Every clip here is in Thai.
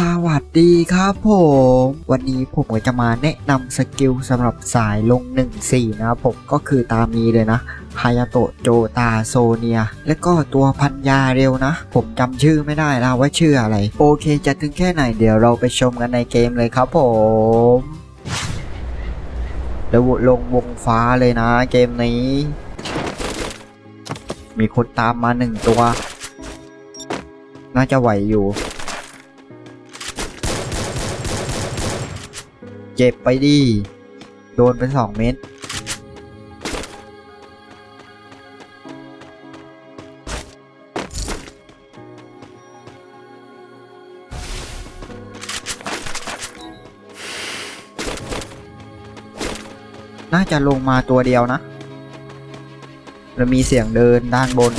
สวัสดีครับผม วันนี้ผมก็จะมาแนะนำสกิลสำหรับสายลง 1-4 นะครับผมก็คือตามีเลยนะฮายาโตะโจตาโซเนีย และก็ตัวพันยาเร็วนะ ผมจำชื่อไม่ได้แล้วว่าชื่ออะไร โอเคจะถึงแค่ไหนเดี๋ยวเราไปชมกันในเกมเลยครับผมแล้วลงวงฟ้าเลยนะเกมนี้ มีคนตามมาหนึ่งตัว น่าจะไหวอยู่ เจ็บไปดิโดนไปสองเม็ดน่าจะลงมาตัวเดียวนะแล้วมีเสียงเดินด้านบน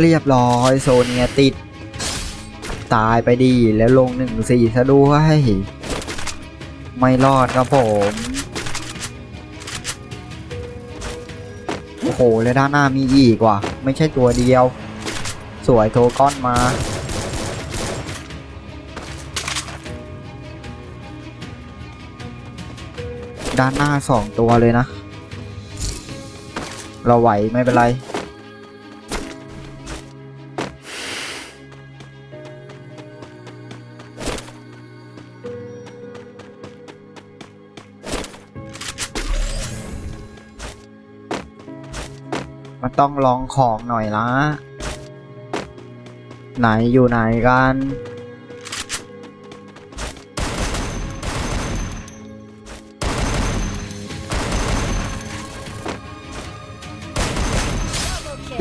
เรียบร้อยโซเนียติด ตายไปดีแล้วลงหนึ่งสี่ซะด้วยไม่รอดครับผม โอ้โห แล้วด้านหน้ามีอีกว่ะ ไม่ใช่ตัวเดียว สวยโทก้อนมา ด้านหน้าสองตัวเลยนะ เราไหวไม่เป็นไร ต้องลองของหน่อยละไหนอยู่ไหนกัน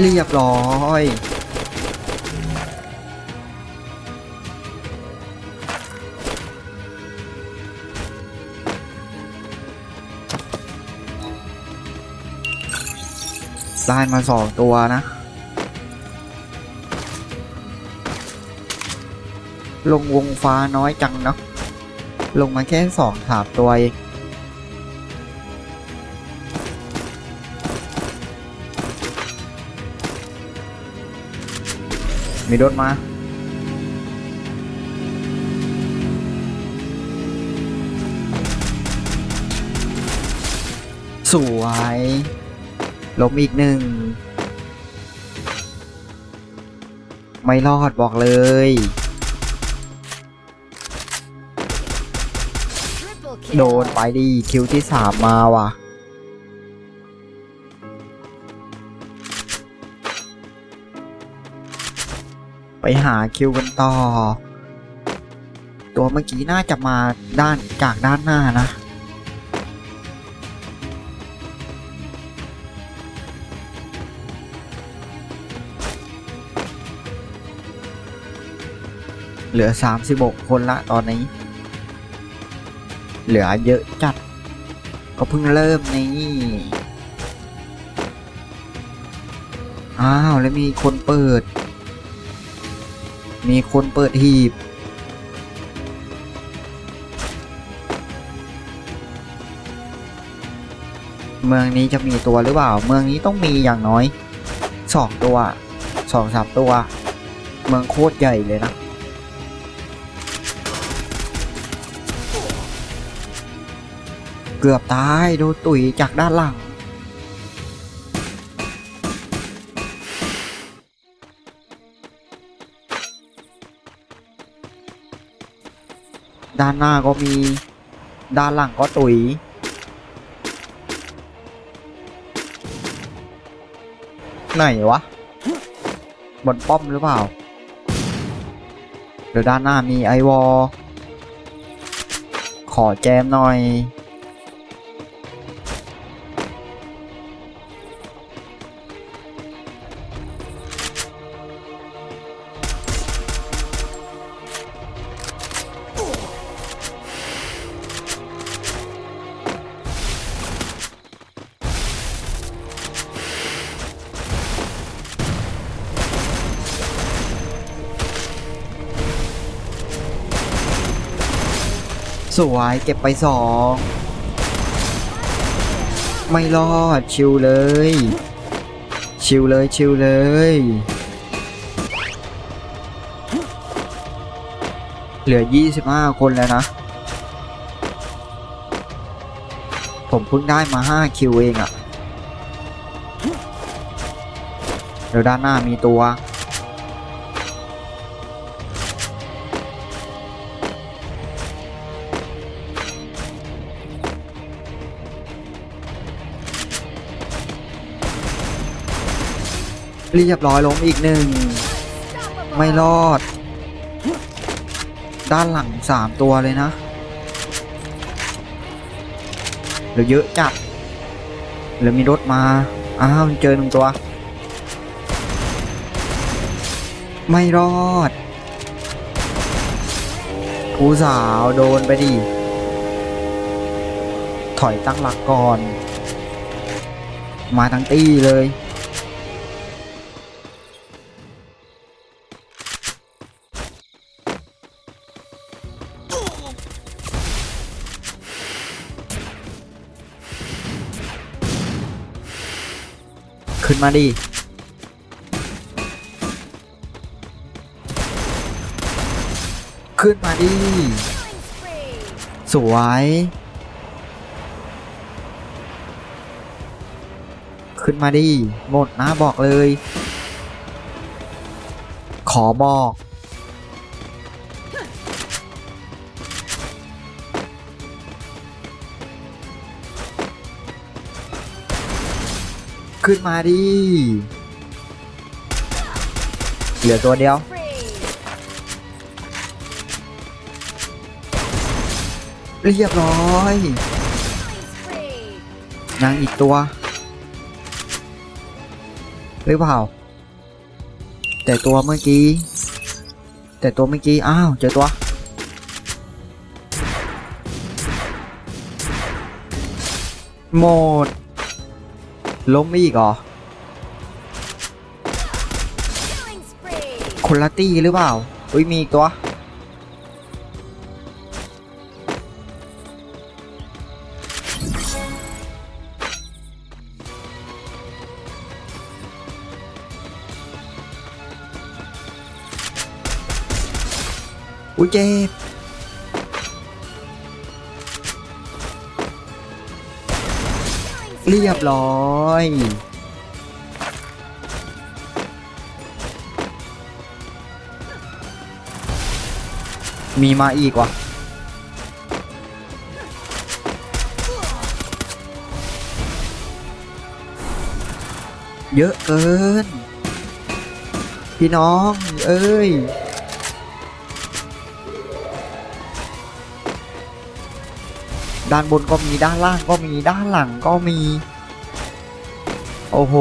เรียบร้อย ได้มาสองตัวนะ ลงวงฟ้าน้อยจังเนาะลงมาแค่สองสามตัวเองมีรถมาสวย ล้มอีกหนึ่ง ไม่รอดบอกเลย โดนไปดีคิวที่สามมาว่ะ ไปหาคิวกันต่อ ตัวเมื่อกี้น่าจะมาด้านจากด้านหน้านะ เหลือ 36 คนละตอนนี้ เหลือเยอะจัด ก็เพิ่งเริ่มนี่อ้าว แล้วมีคนเปิด มีคนเปิดหีบ เมืองนี้จะมีตัวหรือเปล่า เมืองนี้ต้องมีอย่างน้อยสองตัวสองสามตัว เมืองโคตรใหญ่เลยนะ กือบตายโดนตุ๋ยจากด้านหลัง ด้านหน้าก็มี ด้านหลังก็ตุ๋ย ไหนวะ บนป้อมหรือเปล่าเดี๋ยวด้านหน้ามีไอวอลขอแจมหน่อย สวยเก็บไปสองไม่รอดชิวเลย ชิวเลยชิวเลยเหลือ 25 คนแล้วนะ ผมเพิ่งได้มา 5 คิวเองอะ่ะ เดี๋ยวด้านหน้ามีตัว เรียบร้อยล้มอีกหนึ่ง ไม่รอด ด้านหลังสามตัวเลยนะเหลือเยอะจัดเหลือมีรถมา อ้าวเจอหนึ่งตัว ไม่รอดผู้สาวโดนไปดิ ถอยตั้งหลักก่อน มาทั้งตี้เลย ขึ้นมาดิขึ้นมาดิสวยขึ้นมาดิหมดนะบอกเลย ขอบอก ขึ้นมาดิ เหลือตัวเดียว เรียบร้อยยังอีกตัว หรือเปล่า แต่ตัวเมื่อกี้ แต่ตัวเมื่อกี้ อ้าว เจอตัว หมด ล้มอีกเหรอ คนละตี้หรือเปล่าอุ้ยมีอีกตัว อุ้ยเจ็บ เรียบร้อย มีมาอีกว่ะเยอะเกิน พี่น้อง เอ้ย ด้านบนก็มีด้านล่างก็มีด้านหลังก็มี โอ้โห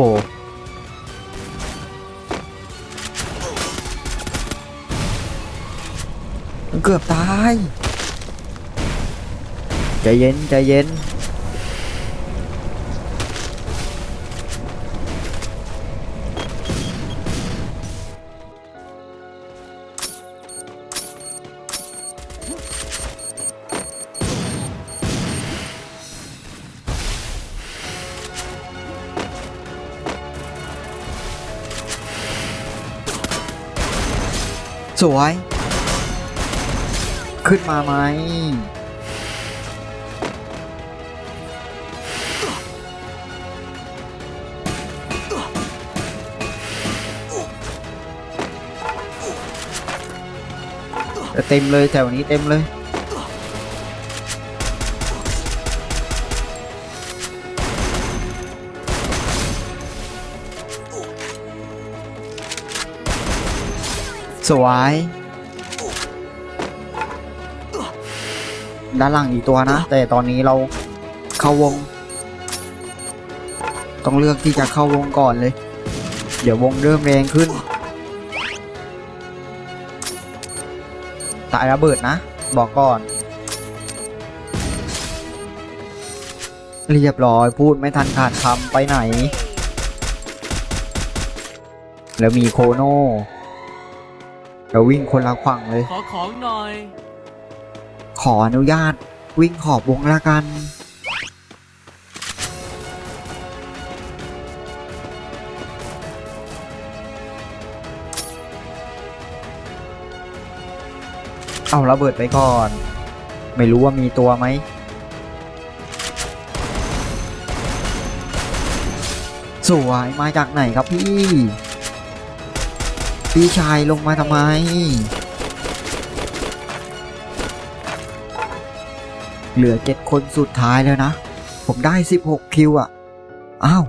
เกือบตาย ใจเย็น ใจเย็น สวย ขึ้นมาไหมเต็มเลยแถวนี้เต็มเลย สวย ด้านหลังอีกตัวนะ แต่ตอนนี้เราเข้าวง ต้องเลือกที่จะเข้าวงก่อนเลย เดี๋ยววงเริ่มแรงขึ้น ตายระเบิดนะ บอกก่อน เรียบร้อยพูดไม่ทันขาดคำไปไหน แล้วมีโคโน่ เราวิ่งคนละขวังเลย ขอของหน่อยขขออนุญาตวิ่งขอบวงละกัน เอาระเบิดไปก่อน ไม่รู้ว่ามีตัวไหมสวยมาจากไหนครับพี่ พี่ชายลงมาทำไม เหลือเจ็ดคนสุดท้ายแล้วนะ ผมได้ 16 คิวอะ อ้าว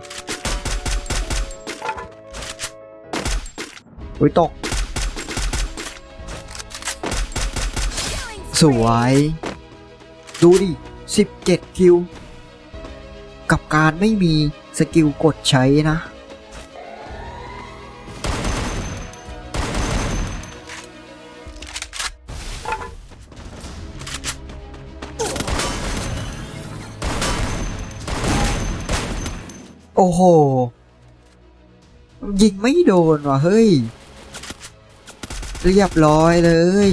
อุ้ยตก สวย ดูดิ 17 คิว กับการไม่มีสกิลกดใช้นะ อ้โห ยิงไม่โดนว่ะเฮ้ย เรียบร้อยเลย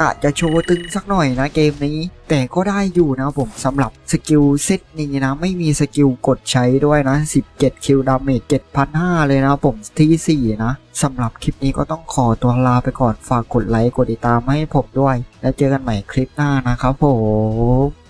กะจะโชว์ตึงสักหน่อยนะเกมนี้ แต่ก็ได้อยู่นะผมสำหรับสกิลเซตนี้นะ ไม่มีสกิลกดใช้ด้วยนะ 17 คิวดาเมจ7,500 เลยนะผมที่ 4 นะสำหรับคลิปนี้ก็ต้องขอตัวลาไปก่อนฝากกดไลค์กดติดตามให้ผมด้วย แล้วเจอกันใหม่คลิปหน้านะครับผม